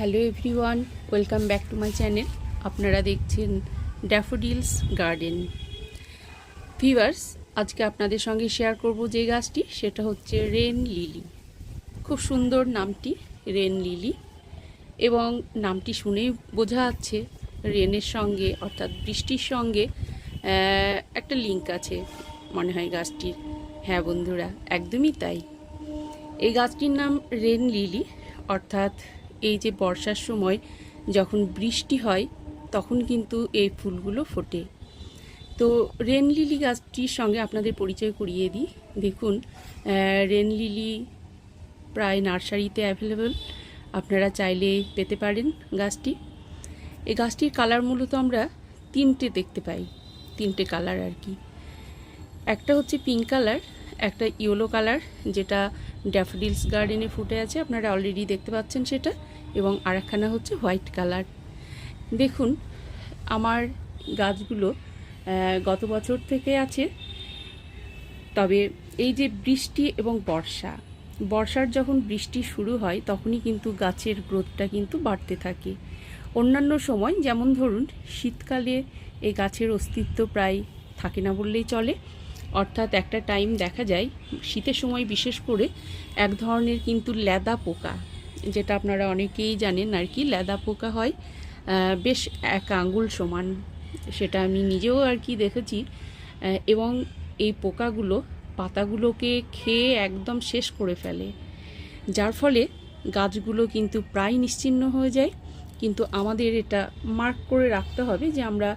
Hello everyone, welcome back to my channel. আপনারা দেখছেন daffodils garden. Viewers আজকে আপনাদের সঙ্গে শেয়ার করব যে গাছটি, সেটা হচ্ছে রেন লিলি। খুব সুন্দর নামটি, রেন লিলি। এবং নামটি শুনেই বোঝা যাচ্ছে রেনের সঙ্গে, অর্থাৎ বৃষ্টির সঙ্গে একটা লিঙ্ক আছে মনে হয় গাছটির। হ্যাঁ বন্ধুরা, একদমই তাই। এই গাছটির নাম রেন লিলি, অর্থাৎ এই যে বর্ষার সময় যখন বৃষ্টি হয়, তখন কিন্তু এই ফুলগুলো ফোটে। তো রেন লিলি গাছটির সঙ্গে আপনাদের পরিচয় করিয়ে দিই। দেখুন রেন লিলি প্রায় নার্সারিতে অ্যাভেলেবল আপনারা চাইলে পেতে পারেন গাছটি। এই গাছটির কালার মূলত আমরা তিনটে দেখতে পাই, তিনটে কালার আর কি। একটা হচ্ছে পিঙ্ক কালার একটা ইয়েলো কালার যেটা ড্যাফোডিলস গার্ডেনে ফুটে আছে, আপনারা অলরেডি দেখতে পাচ্ছেন সেটা, এবং আরেকখানা হচ্ছে হোয়াইট কালার দেখুন, আমার গাছগুলো গত বছর থেকে আছে, তবে এই যে বৃষ্টি এবং বর্ষা, বর্ষার যখন বৃষ্টি শুরু হয়, তখনই কিন্তু গাছের গ্রোথটা কিন্তু বাড়তে থাকে। অন্যান্য সময়, যেমন ধরুন, শীতকালে এই গাছের অস্তিত্ব প্রায় থাকে না বললেই চলে অর্থাৎ একটা টাইম দেখা যায়, শীতের সময় বিশেষ করে এক ধরনের কিন্তু ল্যাদা পোকা, যেটা আপনারা অনেকেই জানেন আর কি ল্যাদা পোকা হয় বেশ এক আঙ্গুল সমান, সেটা আমি নিজেও আর কি দেখেছি এবং এই পোকাগুলো পাতাগুলোকে খেয়ে একদম শেষ করে ফেলে, যার ফলে গাছগুলো কিন্তু প্রায় নিশ্চিহ্ন হয়ে যায়, কিন্তু আমাদের এটা মার্ক করে রাখতে হবে যে আমরা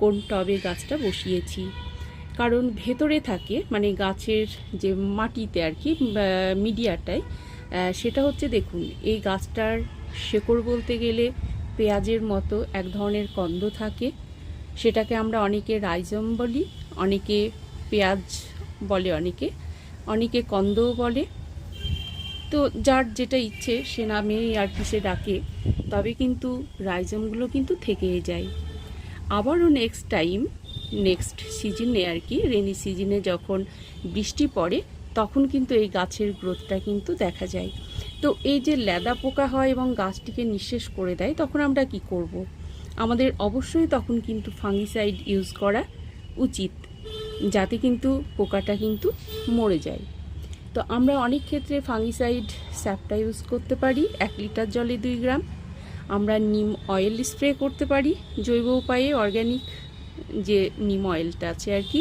কোন টবে গাছটা বসিয়েছি। কারণ ভেতরে থাকে মানে গাছের যে মাটিতে আর কি মিডিয়াটায় সেটা হচ্ছে দেখুন, এই গাছটার শেকড় বলতে গেলে পেঁয়াজের মতো এক ধরনের কন্দ থাকে। সেটাকে আমরা অনেকে রাইজম বলি, অনেকে পেঁয়াজ বলে অনেকে অনেকে কন্দও বলে। তো যার যেটা ইচ্ছে, সে নামেই আর কি সে ডাকে, তবে কিন্তু রাইজমগুলো কিন্তু থেকেই যায়। আবারও নেক্সট টাইম নেক্সট সিজনে আর কি রেনি সিজনে যখন বৃষ্টি পড়ে, তখন কিন্তু এই গাছের গ্রোথটা কিন্তু দেখা যায়। তো এই যে ল্যাদা পোকা হয় এবং গাছটিকে নিঃশেষ করে দেয়, তখন আমরা কি করব। আমাদের অবশ্যই তখন কিন্তু ফাঙ্গিসাইড ইউজ করা উচিত, যাতে কিন্তু পোকাটা কিন্তু মরে যায়। তো আমরা অনেক ক্ষেত্রে ফাঙ্গিসাইড স্যাপটা ইউজ করতে পারি, এক লিটার জলে দুই গ্রাম। আমরা নিম অয়েল স্প্রে করতে পারি, জৈব উপায়ে অর্গ্যানিক যে নিম অয়েলটা আছে আর কি,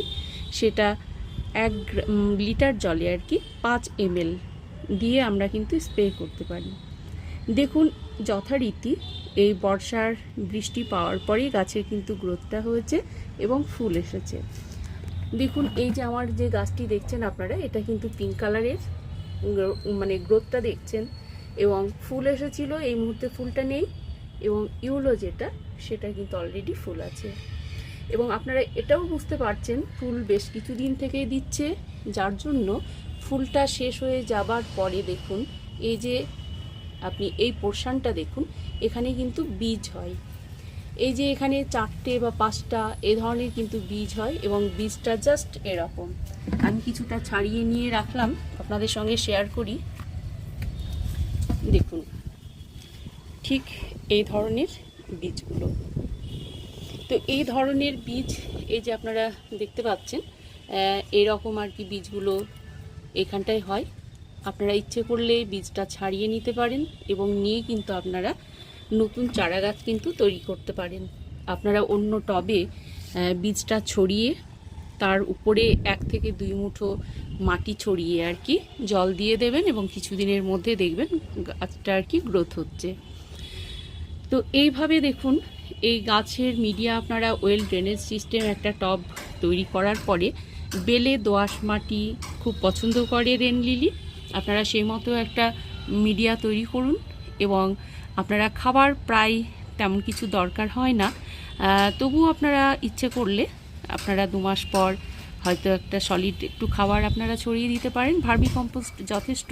সেটা এক লিটার জলে আর কি পাঁচ এমএল দিয়ে আমরা কিন্তু স্প্রে করতে পারি। দেখুন যথারীতি এই বর্ষার বৃষ্টি পাওয়ার পরেই গাছের কিন্তু গ্রোথটা হয়েছে এবং ফুল এসেছে। দেখুন এই যে আমার যে গাছটি দেখছেন আপনারা, এটা কিন্তু পিঙ্ক কালারের মানে গ্রোথটা দেখছেন এবং ফুল এসেছিল, এই মুহূর্তে ফুলটা নেই এবং ইউলো যেটা, সেটা কিন্তু অলরেডি ফুল আছে। এবং আপনারা এটাও বুঝতে পারছেন, ফুল বেশ কিছুদিন থেকেই দিচ্ছে, যার জন্য ফুলটা শেষ হয়ে যাবার পরে দেখুন, এই যে আপনি এই পোর্শনটা দেখুন, এখানে কিন্তু বীজ হয়। এই যে এখানে চারটে বা পাঁচটা এ ধরনের কিন্তু বীজ হয় এবং বীজটা জাস্ট এরকম। আমি কিছুটা ছাড়িয়ে নিয়ে রাখলাম, আপনাদের সঙ্গে শেয়ার করি। দেখুন, ঠিক এই ধরনের বীজগুলো। তো এই ধরনের বীজ এই যে আপনারা দেখতে পাচ্ছেন এরকম আর কি বীজগুলো এখানটায় হয়। আপনারা ইচ্ছে করলে বীজটা ছাড়িয়ে নিতে পারেন এবং নিয়ে কিন্তু আপনারা নতুন চারা গাছ কিন্তু তৈরি করতে পারেন। আপনারা অন্য টবে বীজটা ছড়িয়ে তার উপরে এক থেকে দুই মুঠো মাটি ছড়িয়ে আর কি জল দিয়ে দেবেন এবং কিছুদিনের মধ্যে দেখবেন গাছটা আর কি গ্রোথ হচ্ছে। তো এইভাবে দেখুন এই গাছের মিডিয়া আপনারা ওয়েল ড্রেনেজ সিস্টেম একটা টব তৈরি করার পরে বেলে দোআঁশ মাটি খুব পছন্দ করে রেন লিলি আপনারা সেই মতো একটা মিডিয়া তৈরি করুন এবং আপনারা খাবার প্রায় তেমন কিছু দরকার হয় না। তবুও আপনারা ইচ্ছে করলে আপনারা দু মাস পর হয়তো একটা সলিড একটু খাবার আপনারা ছড়িয়ে দিতে পারেন। ভার্মি কম্পোস্ট যথেষ্ট।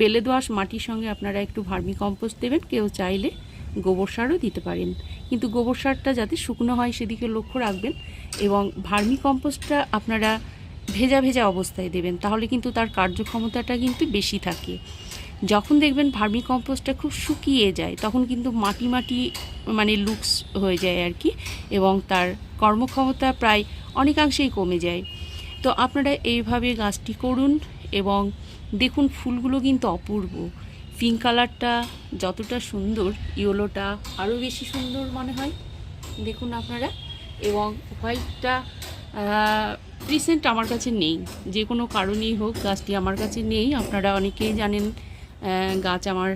বেলে দোআঁশ মাটির সঙ্গে আপনারা একটু ভার্মি কম্পোস্ট দেবেন, কেউ চাইলে গোবর সারও দিতে পারেন। কিন্তু গোবর সারটা যাতে শুকনো হয় সেদিকে লক্ষ্য রাখবেন এবং ভার্মি কম্পোস্টটা আপনারা ভেজা ভেজা অবস্থায় দেবেন, তাহলে কিন্তু তার কার্যক্ষমতাটা কিন্তু বেশি থাকে। যখন দেখবেন ভার্মি কম্পোস্টটা খুব শুকিয়ে যায়, তখন কিন্তু মাটি মাটি মানে লুকস হয়ে যায় আর কি এবং তার কর্মক্ষমতা প্রায় অনেকাংশেই কমে যায়। তো আপনারা এইভাবে গাছটি করুন এবং দেখুন ফুলগুলো কিন্তু অপূর্ব। পিঙ্ক কালারটা যতটা সুন্দর, ইয়েলোটা আরও বেশি সুন্দর মনে হয়। দেখুন আপনারা। এবং হোয়াইটটা রিসেন্ট আমার কাছে নেই। যে কোনো কারণেই হোক, গাছটি আমার কাছে নেই। আপনারা অনেকেই জানেন গাছ আমার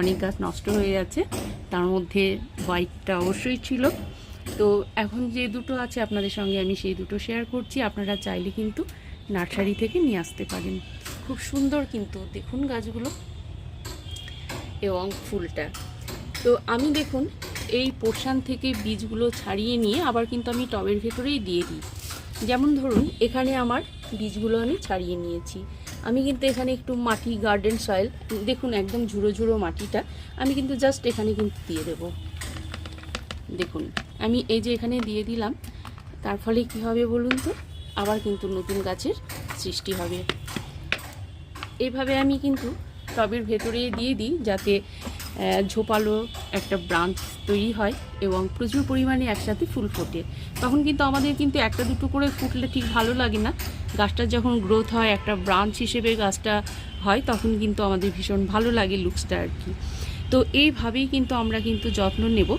অনেক গাছ নষ্ট হয়ে যাচ্ছে তার মধ্যে হোয়াইটটা অবশ্যই ছিল। তো এখন যে দুটো আছে আপনাদের সঙ্গে আমি সেই দুটো শেয়ার করছি। আপনারা চাইলে কিন্তু নার্সারি থেকে নিয়ে আসতে পারেন। খুব সুন্দর কিন্তু। দেখুন গাছগুলো। এবং ফুলটা। তো আমি দেখুন, এই পোর্শান থেকে বীজগুলো ছাড়িয়ে নিয়ে আবার কিন্তু আমি টবের ভেতরেই দিয়ে দিই। যেমন ধরুন, এখানে আমার বীজগুলো আমি ছাড়িয়ে নিয়েছি। আমি কিন্তু এখানে একটু মাটি গার্ডেন সয়েল দেখুন একদম ঝুড়ো ঝুড়ো মাটিটা, আমি কিন্তু জাস্ট এখানে কিন্তু দিয়ে দেব। দেখুন, আমি এই যে এখানে দিয়ে দিলাম, তার ফলে কি হবে বলুন তো? আবার কিন্তু নতুন গাছের সৃষ্টি হবে। এভাবে আমি কিন্তু টবের ভেতরে দিয়ে দিই যাতে ঝোপালো একটা ব্রাঞ্চ তৈরি হয় এবং প্রচুর পরিমাণে একসাথে ফুল ফোটে। তখন কিন্তু আমাদের কিন্তু একটা দুটো করে ফুটলে ঠিক ভালো লাগে না। গাছটা যখন গ্রোথ হয়, একটা ব্রাঞ্চ হিসেবে গাছটা হয়, তখন কিন্তু আমাদের ভীষণ ভালো লাগে লুকসটা আর কি। তো এইভাবেই কিন্তু আমরা কিন্তু যত্ন নেব।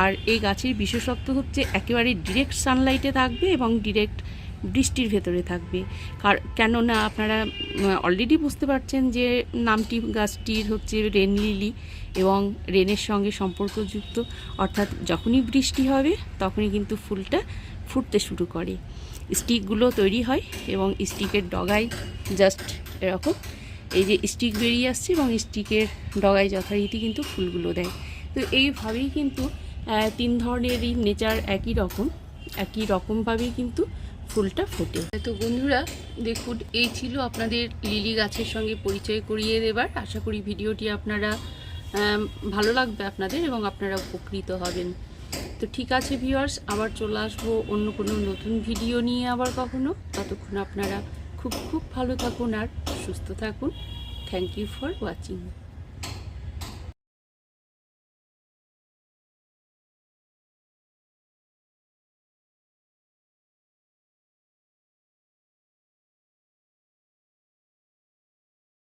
আর এই গাছের বিশেষত্ব হচ্ছে একেবারে ডিরেক্ট সানলাইটে থাকবে এবং ডিরেক্ট বৃষ্টির ভেতরে থাকবে। কার, কেননা আপনারা অলরেডি বুঝতে পারছেন যে নামটি, গাছটির হচ্ছে রেন লিলি এবং রেনের সঙ্গে সম্পর্কযুক্ত। অর্থাৎ যখনই বৃষ্টি হবে, তখনই কিন্তু ফুলটা ফুটতে শুরু করে। স্টিকগুলো তৈরি হয় এবং স্টিকের ডগায় জাস্ট এরকম এই যে স্টিক বেরিয়ে আসছে এবং স্টিকের ডগায় যথারীতি কিন্তু ফুলগুলো দেয়। তো এইভাবেই কিন্তু তিন ধরনেরই নেচার একই রকম। একই রকমভাবেই কিন্তু ফুলটা ফোটে। তো বন্ধুরা, দেখুন, এই ছিল আপনাদের লিলি গাছের সঙ্গে পরিচয় করিয়ে দেবার। আশা করি ভিডিওটি আপনারা ভালো লাগবে আপনাদের এবং আপনারা উপকৃত হবেন। তো ঠিক আছে ভিওয়ার্স আবার চলে আসব অন্য কোনো নতুন ভিডিও নিয়ে আবার কখনো। ততক্ষণ আপনারা খুব খুব ভালো থাকুন আর সুস্থ থাকুন। Thank you for watching